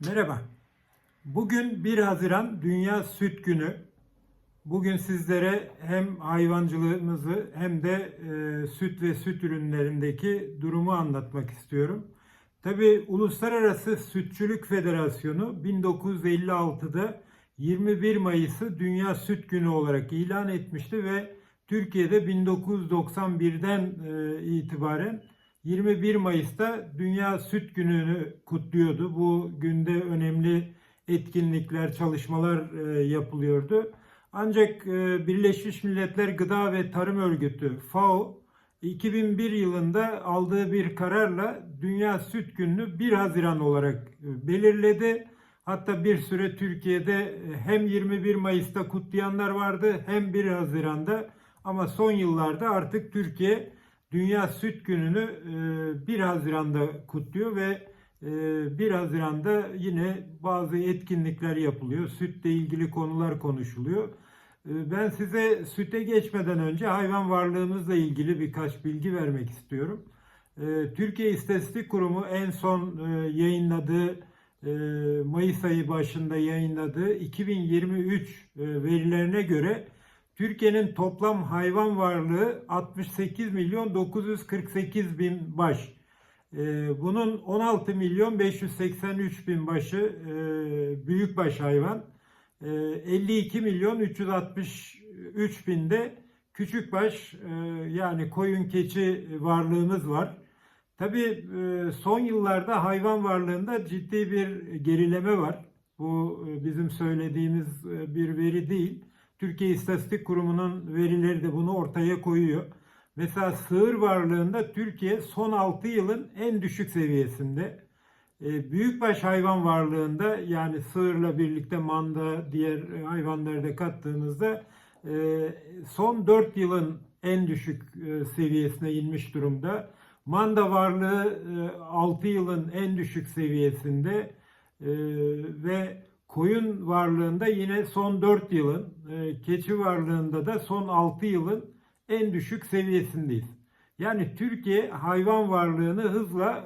Merhaba. Bugün 1 Haziran Dünya Süt Günü. Bugün sizlere hem hayvancılığımızı hem de e, süt ve süt ürünlerindeki durumu anlatmak istiyorum. Tabi Uluslararası Sütçülük Federasyonu 1956'da 21 Mayıs'ı Dünya Süt Günü olarak ilan etmişti ve Türkiye'de 1991'den e, itibaren 21 Mayıs'ta Dünya Süt Günü'nü kutluyordu. Bu günde önemli etkinlikler, çalışmalar e, yapılıyordu. Ancak e, Birleşmiş Milletler Gıda ve Tarım Örgütü FAO 2001 yılında aldığı bir kararla Dünya Süt Günü'nü 1 Haziran olarak e, belirledi. Hatta bir süre Türkiye'de hem 21 Mayıs'ta kutlayanlar vardı hem 1 Haziran'da ama son yıllarda artık Türkiye Dünya Süt Günü'nü e, 1 Haziran'da kutluyor ve e, 1 Haziran'da yine bazı etkinlikler yapılıyor. Sütle ilgili konular konuşuluyor. E, Ben size süte geçmeden önce hayvan varlığımızla ilgili birkaç bilgi vermek istiyorum. E, Türkiye İstatistik Kurumu en son e, yayınladığı e, Mayıs ayı başında yayınladığı 2023 e, verilerine göre Türkiye'nin toplam hayvan varlığı 68 milyon 948 bin baş. Ee, bunun 16 milyon 583 bin başı e, büyükbaş hayvan. E, 52 milyon 363 binde küçükbaş e, yani koyun keçi varlığımız var. Tabii e, son yıllarda hayvan varlığında ciddi bir gerileme var. Bu bizim söylediğimiz bir veri değil. Türkiye İstatistik Kurumu'nun verileri de bunu ortaya koyuyor. Mesela sığır varlığında Türkiye son 6 yılın en düşük seviyesinde. E, Büyükbaş hayvan varlığında yani sığırla birlikte manda, diğer hayvanları da kattığımızda e, son 4 yılın en düşük e, seviyesine inmiş durumda. Manda varlığı 6 yılın en düşük seviyesinde ve koyun varlığında yine son 4 yılın, keçi varlığında da son 6 yılın en düşük seviyesindeyiz. Yani Türkiye hayvan varlığını hızla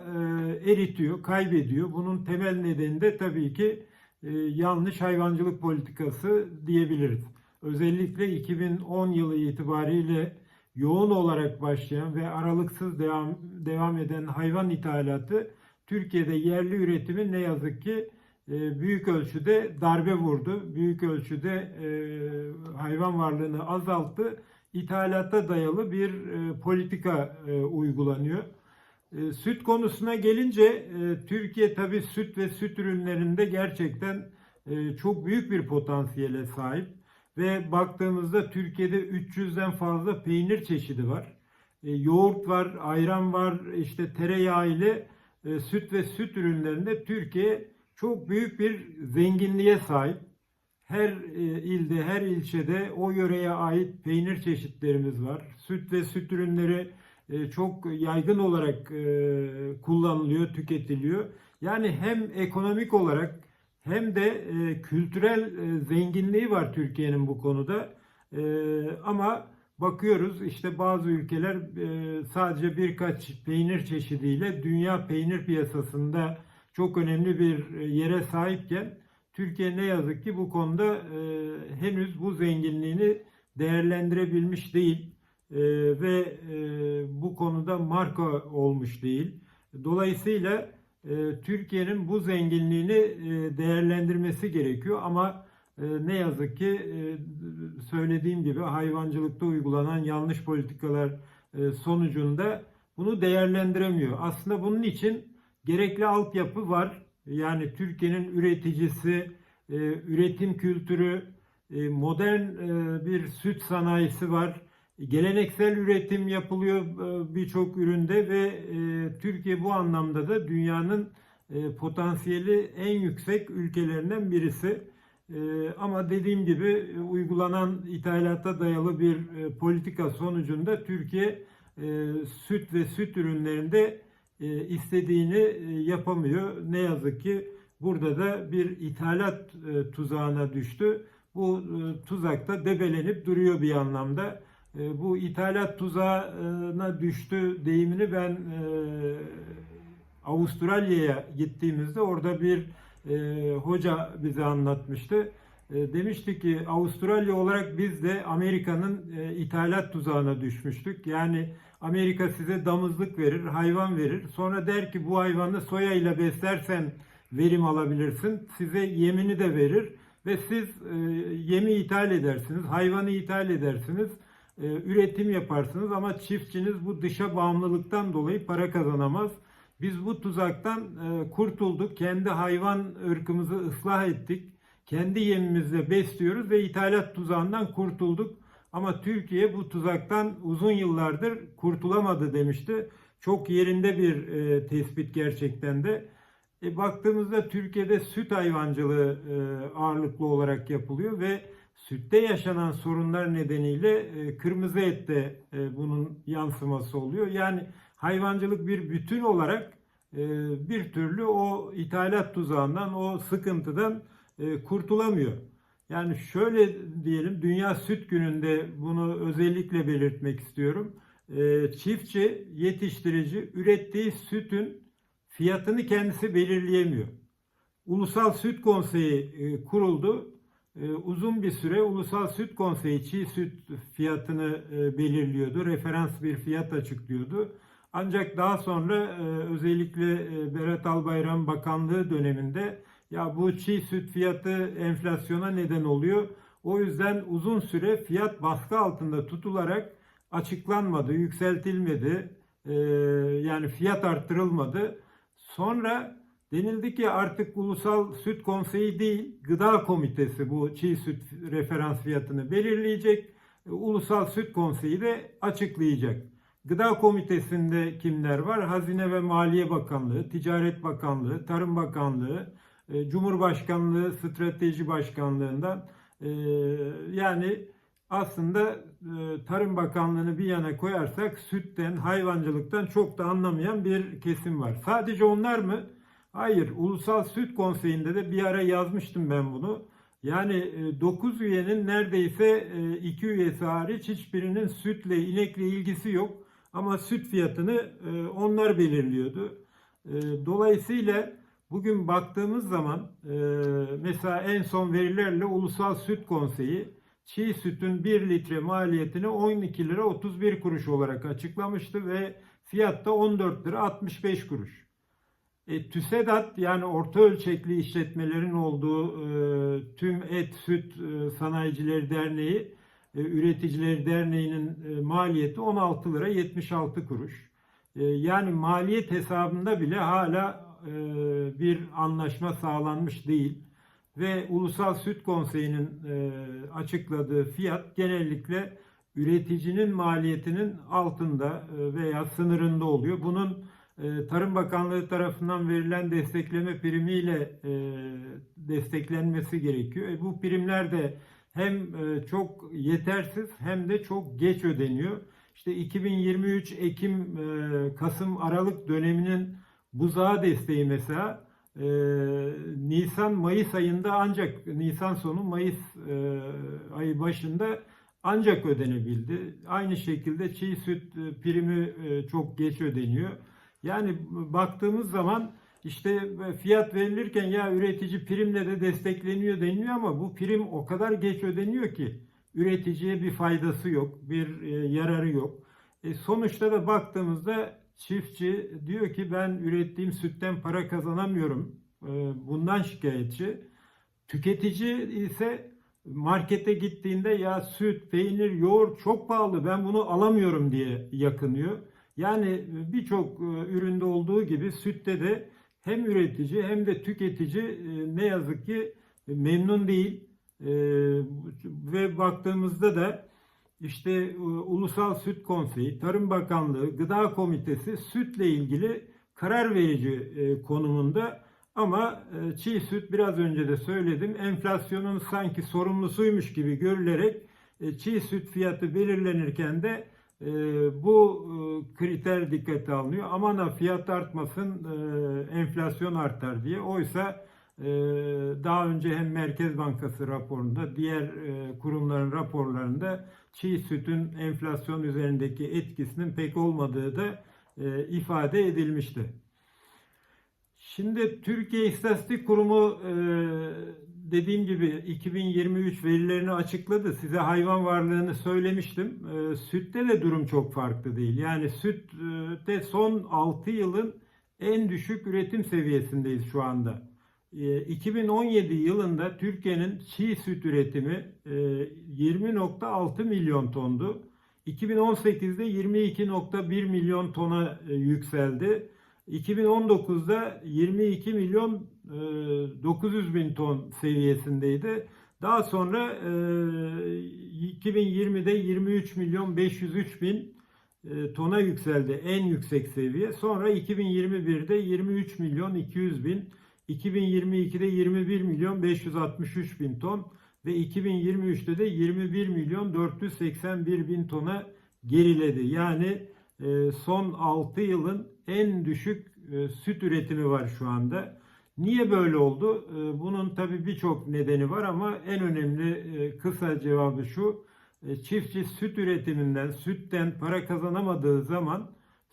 e, eritiyor, kaybediyor. Bunun temel nedeni de tabii ki e, yanlış hayvancılık politikası diyebiliriz. Özellikle 2010 yılı itibariyle yoğun olarak başlayan ve aralıksız devam, devam eden hayvan ithalatı Türkiye'de yerli üretimi ne yazık ki e, büyük ölçüde darbe vurdu. Büyük ölçüde e, hayvan varlığını azalttı ithalata dayalı bir e, politika e, uygulanıyor. Süt konusuna gelince Türkiye tabii süt ve süt ürünlerinde gerçekten çok büyük bir potansiyele sahip ve baktığımızda Türkiye'de 300'den fazla peynir çeşidi var. Yoğurt var, ayran var, işte tereyağı ile süt ve süt ürünlerinde Türkiye çok büyük bir zenginliğe sahip her e, ilde, her ilçede o yöreye ait peynir çeşitlerimiz var. Süt ve süt ürünleri e, çok yaygın olarak e, kullanılıyor, tüketiliyor. Yani hem ekonomik olarak hem de kültürel zenginliği var Türkiye'nin bu konuda. Ama bakıyoruz işte bazı ülkeler sadece birkaç peynir çeşidiyle dünya peynir piyasasında çok önemli bir yere sahipken Türkiye ne yazık ki bu konuda e, henüz bu zenginliğini değerlendirebilmiş değil e, ve e, bu konuda marka olmuş değil. Dolayısıyla e, Türkiye'nin bu zenginliğini e, değerlendirmesi gerekiyor ama e, ne yazık ki e, söylediğim gibi hayvancılıkta uygulanan yanlış politikalar e, sonucunda bunu değerlendiremiyor. Aslında bunun için gerekli altyapı var yani Türkiye'nin üreticisi, e, üretim kültürü, e, modern e, bir süt sanayisi var. Geleneksel üretim yapılıyor birçok üründe ve Türkiye bu anlamda da dünyanın potansiyeli en yüksek ülkelerinden birisi. Ama dediğim gibi uygulanan ithalata dayalı bir politika sonucunda Türkiye süt ve süt ürünlerinde e, istediğini e, yapamıyor. Ne yazık ki burada da bir ithalat e, tuzağına düştü. Bu tuzakta debelenip duruyor bir anlamda. Bu ithalat tuzağına düştü deyimini ben Avustralya'ya gittiğimizde orada bir e, hoca bize anlatmıştı. E, demişti ki Avustralya olarak biz de Amerika'nın e, ithalat tuzağına düşmüştük. Yani Amerika size damızlık verir, hayvan verir. Sonra der ki bu hayvanı soya ile beslersen verim alabilirsin. Size yemini de verir ve siz e, yemi ithal edersiniz, hayvanı ithal edersiniz, e, üretim yaparsınız ama çiftçiniz bu dışa bağımlılıktan dolayı para kazanamaz. Biz bu tuzaktan kurtulduk. Kendi hayvan ırkımızı ıslah ettik. Kendi yemimizle besliyoruz ve ithalat tuzağından kurtulduk. Ama Türkiye bu tuzaktan uzun yıllardır kurtulamadı demişti. Çok yerinde bir e, tespit gerçekten de. E, baktığımızda Türkiye'de süt hayvancılığı e, ağırlıklı olarak yapılıyor ve sütte yaşanan sorunlar nedeniyle e, kırmızı ette e, bunun yansıması oluyor. Yani hayvancılık bir bütün olarak e, bir türlü o ithalat tuzağından, o sıkıntıdan e, kurtulamıyor. Yani şöyle diyelim, Dünya Süt Günü'nde bunu özellikle belirtmek istiyorum. E, çiftçi, yetiştirici ürettiği sütün fiyatını kendisi belirleyemiyor. Ulusal Süt Konseyi e, kuruldu. Uzun bir süre Ulusal Süt Konseyi çiğ süt fiyatını belirliyordu. Referans bir fiyat açıklıyordu. Ancak daha sonra özellikle Berat Albayrak Bakanlığı döneminde ya bu çiğ süt fiyatı enflasyona neden oluyor. O yüzden uzun süre fiyat baskı altında tutularak açıklanmadı, yükseltilmedi. E, yani fiyat arttırılmadı. Sonra denildi ki artık Ulusal Süt Konseyi değil, Gıda Komitesi bu çiğ süt referans fiyatını belirleyecek. E, Ulusal Süt Konseyi de açıklayacak. Gıda Komitesi'nde kimler var? Hazine ve Maliye Bakanlığı, Ticaret Bakanlığı, Tarım Bakanlığı, Cumhurbaşkanlığı Strateji Başkanlığından e, yani aslında e, Tarım Bakanlığı'nı bir yana koyarsak sütten, hayvancılıktan çok da anlamayan bir kesim var. Sadece onlar mı? Hayır. Ulusal Süt Konseyi'nde de bir ara yazmıştım ben bunu. Yani 9 üyenin neredeyse 2 üyesi hariç hiçbirinin sütle, inekle ilgisi yok. Ama süt fiyatını onlar belirliyordu. Dolayısıyla bugün baktığımız zaman mesela en son verilerle Ulusal Süt Konseyi çiğ sütün 1 litre maliyetini 12 lira 31 kuruş olarak açıklamıştı ve fiyatta 14 lira 65 kuruş. E, TÜSEDAT yani orta ölçekli işletmelerin olduğu e, tüm et süt e, sanayicileri derneği e, üreticileri derneğinin e, maliyeti 16 lira 76 kuruş. E, yani maliyet hesabında bile hala e, bir anlaşma sağlanmış değil ve Ulusal Süt Konseyi'nin e, açıkladığı fiyat genellikle üreticinin maliyetinin altında e, veya sınırında oluyor. Bunun Tarım Bakanlığı tarafından verilen destekleme primiyle desteklenmesi gerekiyor. Bu primler de hem çok yetersiz hem de çok geç ödeniyor. İşte 2023 Ekim, e, Kasım, Aralık döneminin buzağı desteği mesela e, Nisan Mayıs ayında ancak Nisan sonu Mayıs e, ayı başında ancak ödenebildi. Aynı şekilde çiğ süt e, primi e, çok geç ödeniyor. Yani baktığımız zaman işte fiyat verilirken ya üretici primle de destekleniyor deniliyor ama bu prim o kadar geç ödeniyor ki üreticiye bir faydası yok, bir e, yararı yok. E, sonuçta da baktığımızda Çiftçi diyor ki ben ürettiğim sütten para kazanamıyorum. Ee, bundan şikayetçi. Tüketici ise markete gittiğinde ya süt, peynir, yoğurt çok pahalı ben bunu alamıyorum diye yakınıyor. Yani birçok e, üründe olduğu gibi sütte de hem üretici hem de tüketici e, ne yazık ki memnun değil. E, ve baktığımızda da işte e, Ulusal Süt Konseyi, Tarım Bakanlığı, Gıda Komitesi sütle ilgili karar verici e, konumunda ama e, çiğ süt biraz önce de söyledim enflasyonun sanki sorumlusuymuş gibi görülerek çiğ süt fiyatı belirlenirken de bu kriter dikkate alınıyor. Aman ha fiyat artmasın enflasyon artar diye. Oysa daha önce hem Merkez Bankası raporunda diğer kurumların raporlarında çiğ sütün enflasyon üzerindeki etkisinin pek olmadığı da e, ifade edilmişti. Şimdi Türkiye İstatistik Kurumu e, dediğim gibi 2023 verilerini açıkladı. Size hayvan varlığını söylemiştim. E, sütte de durum çok farklı değil. Yani sütte son 6 yılın en düşük üretim seviyesindeyiz şu anda. E, 2017 yılında Türkiye'nin çiğ süt üretimi e, 20.6 milyon tondu. 2018'de 22.1 milyon tona e, yükseldi. 2019'da 22 milyon e, 900 bin ton seviyesindeydi. Daha sonra e, 2020'de 23 milyon 503 bin e, tona yükseldi en yüksek seviye. Sonra 2021'de 23 milyon 200 bin, 2022'de 21 milyon 563 bin ton ve 2023'te de 21 milyon 481 bin tona geriledi. Yani e, son 6 yılın en düşük e, süt üretimi var şu anda. Niye böyle oldu? E, Bunun tabii birçok nedeni var ama en önemli kısa cevabı şu. Çiftçi süt üretiminden, sütten para kazanamadığı zaman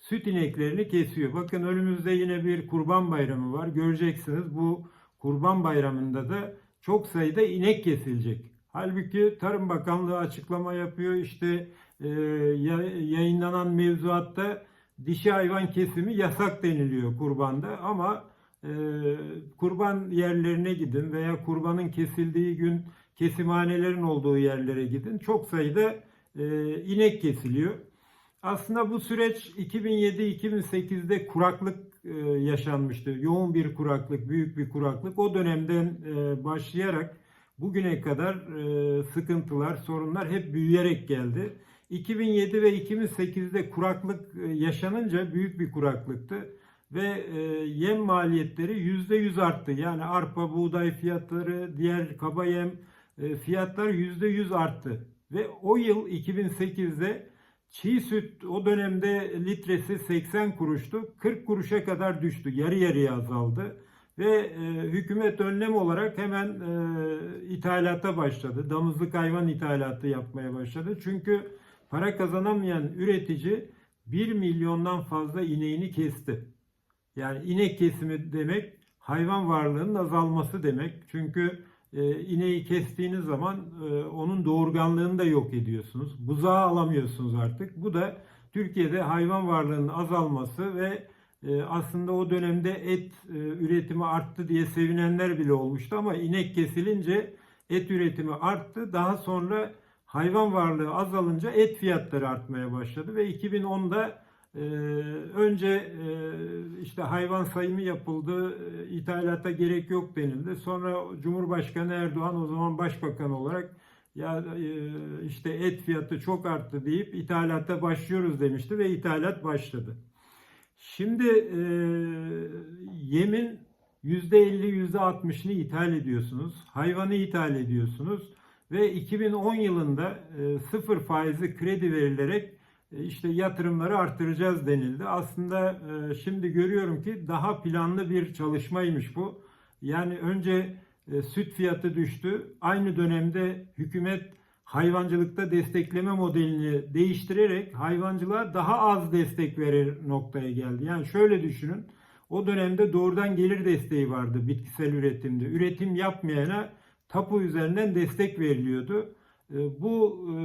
süt ineklerini kesiyor. Bakın önümüzde yine bir kurban bayramı var. Göreceksiniz bu kurban bayramında da çok sayıda inek kesilecek. Halbuki Tarım Bakanlığı açıklama yapıyor. İşte e, ya- yayınlanan mevzuatta dişi hayvan kesimi yasak deniliyor kurbanda ama e, kurban yerlerine gidin veya kurbanın kesildiği gün kesimhanelerin olduğu yerlere gidin. Çok sayıda e, inek kesiliyor. Aslında bu süreç 2007-2008'de kuraklık e, yaşanmıştı. Yoğun bir kuraklık, büyük bir kuraklık. O dönemden e, başlayarak bugüne kadar e, sıkıntılar, sorunlar hep büyüyerek geldi. 2007 ve 2008'de kuraklık yaşanınca büyük bir kuraklıktı ve yem maliyetleri %100 arttı. Yani arpa, buğday fiyatları, diğer kaba yem fiyatlar %100 arttı. Ve o yıl 2008'de çiğ süt o dönemde litresi 80 kuruştu. 40 kuruşa kadar düştü. Yarı yarıya azaldı. Ve e, hükümet önlem olarak hemen e, ithalata başladı. Damızlık hayvan ithalatı yapmaya başladı. Çünkü para kazanamayan üretici 1 milyondan fazla ineğini kesti. Yani inek kesimi demek hayvan varlığının azalması demek. Çünkü e, ineği kestiğiniz zaman e, onun doğurganlığını da yok ediyorsunuz. Buzağı alamıyorsunuz artık. Bu da Türkiye'de hayvan varlığının azalması ve e, aslında o dönemde et e, üretimi arttı diye sevinenler bile olmuştu ama inek kesilince et üretimi arttı. Daha sonra hayvan varlığı azalınca et fiyatları artmaya başladı ve 2010'da ee, önce e, işte hayvan sayımı yapıldı, e, ithalata gerek yok denildi. Sonra Cumhurbaşkanı Erdoğan o zaman başbakan olarak ya e, işte et fiyatı çok arttı deyip ithalata başlıyoruz demişti ve ithalat başladı. Şimdi e, yemin %50 %60'ını ithal ediyorsunuz. Hayvanı ithal ediyorsunuz ve 2010 yılında e, sıfır faizli kredi verilerek işte yatırımları artıracağız denildi. Aslında e, şimdi görüyorum ki daha planlı bir çalışmaymış bu. Yani önce e, süt fiyatı düştü. Aynı dönemde hükümet hayvancılıkta destekleme modelini değiştirerek hayvancılığa daha az destek verir noktaya geldi. Yani şöyle düşünün. O dönemde doğrudan gelir desteği vardı bitkisel üretimde. Üretim yapmayana tapu üzerinden destek veriliyordu. E, bu e,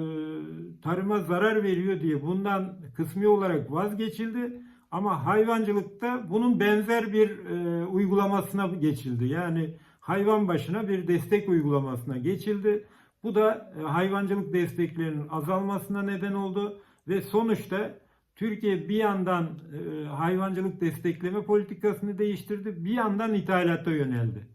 tarıma zarar veriyor diye bundan kısmi olarak vazgeçildi. Ama hayvancılıkta bunun benzer bir e, uygulamasına geçildi. Yani hayvan başına bir destek uygulamasına geçildi. Bu da hayvancılık desteklerinin azalmasına neden oldu ve sonuçta Türkiye bir yandan hayvancılık destekleme politikasını değiştirdi, bir yandan ithalata yöneldi.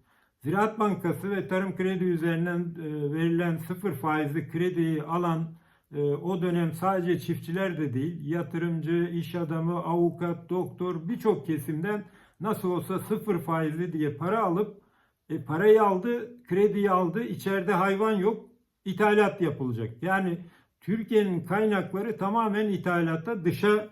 Ziraat Bankası ve Tarım Kredi üzerinden e, verilen sıfır faizli krediyi alan e, o dönem sadece çiftçiler de değil, yatırımcı, iş adamı, avukat, doktor birçok kesimden nasıl olsa sıfır faizli diye para alıp e, parayı aldı, krediyi aldı, içeride hayvan yok, ithalat yapılacak. Yani Türkiye'nin kaynakları tamamen ithalatta dışa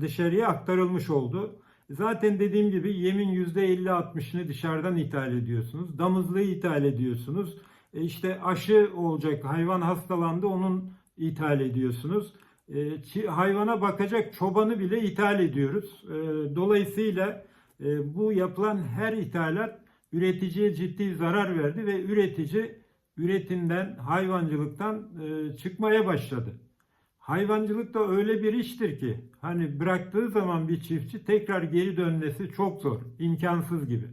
dışarıya aktarılmış oldu. Zaten dediğim gibi yemin %50-60'ını dışarıdan ithal ediyorsunuz. Damızlığı ithal ediyorsunuz. E işte aşı olacak, hayvan hastalandı onun ithal ediyorsunuz. E, hayvana bakacak çobanı bile ithal ediyoruz. E, dolayısıyla E, bu yapılan her ithalat üreticiye ciddi zarar verdi ve üretici üretimden, hayvancılıktan e, çıkmaya başladı. Hayvancılık da öyle bir iştir ki hani bıraktığı zaman bir çiftçi tekrar geri dönmesi çok zor, imkansız gibi.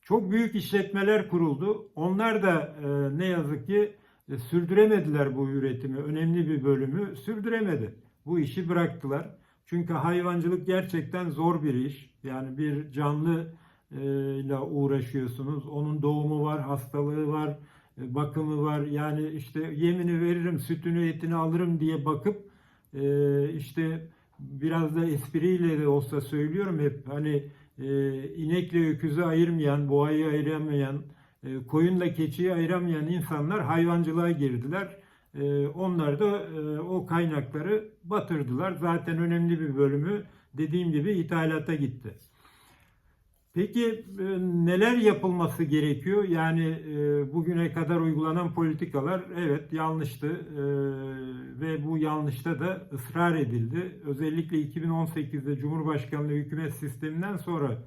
Çok büyük işletmeler kuruldu. Onlar da e, ne yazık ki e, sürdüremediler bu üretimi. Önemli bir bölümü sürdüremedi. Bu işi bıraktılar. Çünkü hayvancılık gerçekten zor bir iş. Yani bir canlı e, ile uğraşıyorsunuz. Onun doğumu var, hastalığı var, bakımı var. Yani işte yemini veririm, sütünü, etini alırım diye bakıp e, işte biraz da espriyle de olsa söylüyorum hep hani e, inekle öküzü ayırmayan, boğayı ayıramayan, e, koyunla keçiyi ayıramayan insanlar hayvancılığa girdiler. Onlar da o kaynakları batırdılar. Zaten önemli bir bölümü dediğim gibi ithalata gitti. Peki e, neler yapılması gerekiyor? Yani e, bugüne kadar uygulanan politikalar evet yanlıştı e, ve bu yanlışta da ısrar edildi. Özellikle 2018'de Cumhurbaşkanlığı hükümet sisteminden sonra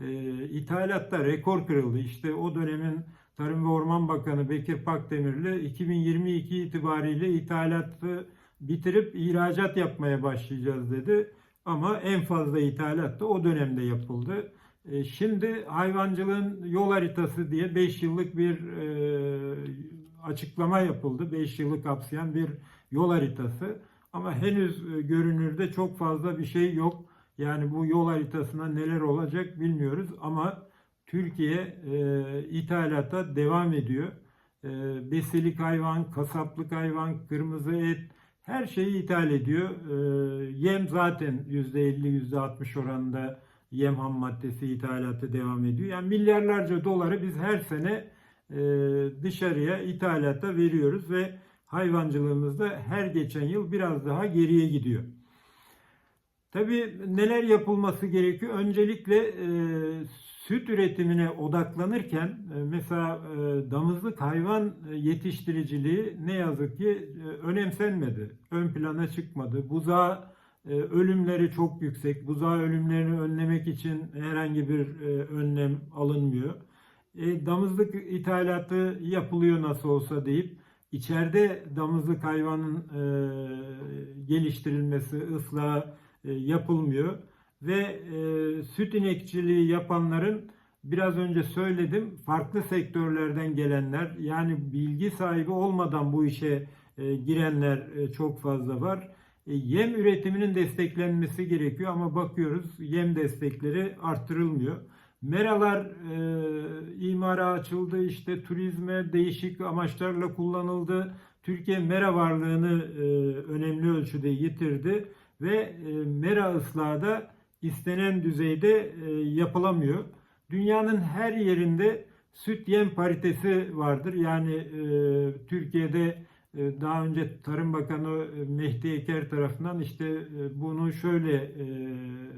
e, ithalatta rekor kırıldı. İşte o dönemin Tarım ve Orman Bakanı Bekir Pakdemirli 2022 itibariyle ithalatı bitirip ihracat yapmaya başlayacağız dedi. Ama en fazla ithalat da o dönemde yapıldı. E, Şimdi hayvancılığın yol haritası diye 5 yıllık bir e, açıklama yapıldı. 5 yılı kapsayan bir yol haritası. Ama henüz e, görünürde çok fazla bir şey yok. Yani bu yol haritasına neler olacak bilmiyoruz ama Türkiye ithalata devam ediyor. Besilik hayvan, kasaplık hayvan, kırmızı et her şeyi ithal ediyor. Yem zaten %50 %60 oranında yem ham maddesi ithalatı devam ediyor. Yani milyarlarca doları biz her sene e, dışarıya ithalata veriyoruz ve hayvancılığımızda her geçen yıl biraz daha geriye gidiyor. Tabii neler yapılması gerekiyor? Öncelikle e, süt üretimine odaklanırken e, mesela e, damızlık hayvan yetiştiriciliği ne yazık ki e, önemsenmedi. Ön plana çıkmadı. Buzağı ölümleri çok yüksek. Buzağı ölümlerini önlemek için herhangi bir e, önlem alınmıyor. E, damızlık ithalatı yapılıyor nasıl olsa deyip içeride damızlık hayvanın e, geliştirilmesi, ıslahı e, yapılmıyor. Ve e, süt inekçiliği yapanların biraz önce söyledim farklı sektörlerden gelenler yani bilgi sahibi olmadan bu işe e, girenler e, çok fazla var. E, yem üretiminin desteklenmesi gerekiyor ama bakıyoruz yem destekleri arttırılmıyor. Meralar e, imara açıldı, işte turizme değişik amaçlarla kullanıldı. Türkiye mera varlığını e, önemli ölçüde yitirdi ve e, mera ıslahı da istenen düzeyde e, yapılamıyor. Dünyanın her yerinde süt yem paritesi vardır. Yani e, Türkiye'de daha önce Tarım Bakanı e, Mehdi Eker tarafından işte e, bunu şöyle e,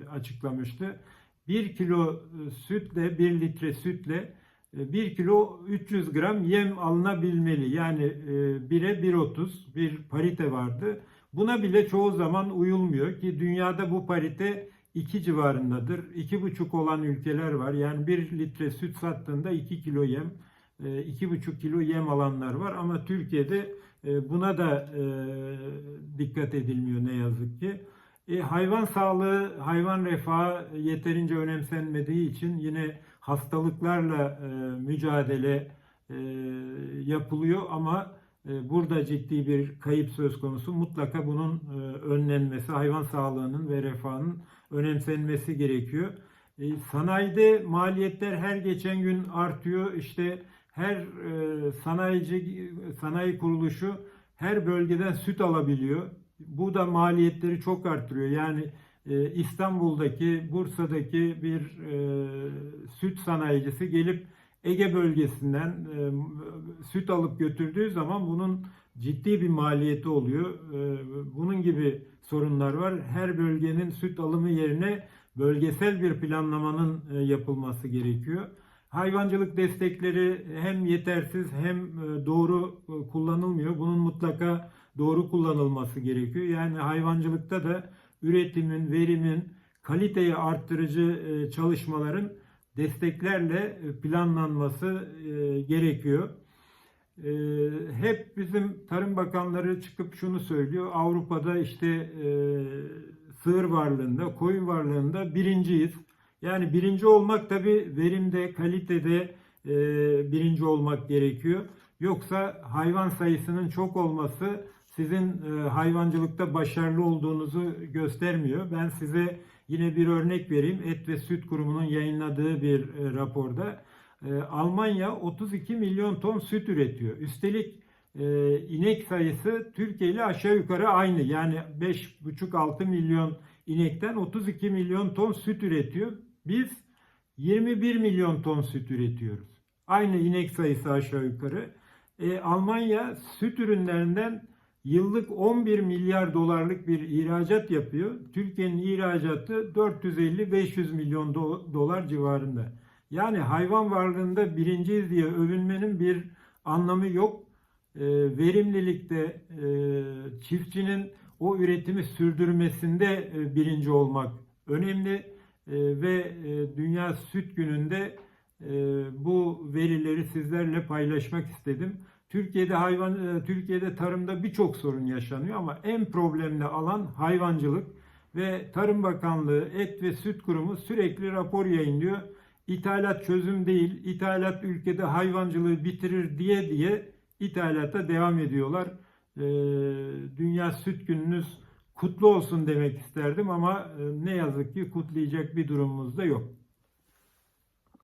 açıklamıştı. 1 kilo e, sütle 1 litre sütle 1 kilo 300 gram yem alınabilmeli. Yani 1'e 1.30 bir parite vardı. Buna bile çoğu zaman uyulmuyor ki dünyada bu parite 2 civarındadır. 2,5 olan ülkeler var. Yani 1 litre süt sattığında 2 kilo yem, 2,5 kilo yem alanlar var. Ama Türkiye'de buna da dikkat edilmiyor ne yazık ki. E, hayvan sağlığı, hayvan refahı yeterince önemsenmediği için yine hastalıklarla e, mücadele e, yapılıyor ama e, burada ciddi bir kayıp söz konusu. Mutlaka bunun e, önlenmesi, hayvan sağlığının ve refahının önemsenmesi gerekiyor. E, sanayide maliyetler her geçen gün artıyor. İşte her e, sanayici sanayi kuruluşu her bölgeden süt alabiliyor. Bu da maliyetleri çok arttırıyor. Yani e, İstanbul'daki, Bursa'daki bir e, süt sanayicisi gelip Ege bölgesinden e, süt alıp götürdüğü zaman bunun ciddi bir maliyeti oluyor. E, bunun gibi sorunlar var. Her bölgenin süt alımı yerine bölgesel bir planlamanın e, yapılması gerekiyor. Hayvancılık destekleri hem yetersiz hem e, doğru e, kullanılmıyor. Bunun mutlaka doğru kullanılması gerekiyor. Yani hayvancılıkta da üretimin, verimin, kaliteyi arttırıcı e, çalışmaların desteklerle planlanması gerekiyor. Hep bizim tarım bakanları çıkıp şunu söylüyor. Avrupa'da işte sığır varlığında, koyun varlığında birinciyiz. Yani birinci olmak tabi verimde, kalitede e, birinci olmak gerekiyor. Yoksa hayvan sayısının çok olması sizin e, hayvancılıkta başarılı olduğunuzu göstermiyor. Ben size yine bir örnek vereyim. Et ve Süt Kurumu'nun yayınladığı bir e, raporda e, Almanya 32 milyon ton süt üretiyor. Üstelik e, inek sayısı Türkiye ile aşağı yukarı aynı. Yani 5,5-6 milyon inekten 32 milyon ton süt üretiyor. Biz 21 milyon ton süt üretiyoruz. Aynı inek sayısı aşağı yukarı. E, Almanya süt ürünlerinden yıllık 11 milyar dolarlık bir ihracat yapıyor. Türkiye'nin ihracatı 450-500 milyon do- dolar civarında. Yani hayvan varlığında birinciyiz diye övünmenin bir anlamı yok. E, verimlilikte e, çiftçinin o üretimi sürdürmesinde e, birinci olmak önemli ve e, Dünya Süt Günü'nde e, bu verileri sizlerle paylaşmak istedim. Türkiye'de hayvan e, Türkiye'de tarımda birçok sorun yaşanıyor ama en problemli alan hayvancılık ve Tarım Bakanlığı Et ve Süt Kurumu sürekli rapor yayınlıyor. İthalat çözüm değil, ithalat ülkede hayvancılığı bitirir diye diye ithalata devam ediyorlar. Ee, Dünya Süt Gününüz kutlu olsun demek isterdim ama e, ne yazık ki kutlayacak bir durumumuz da yok.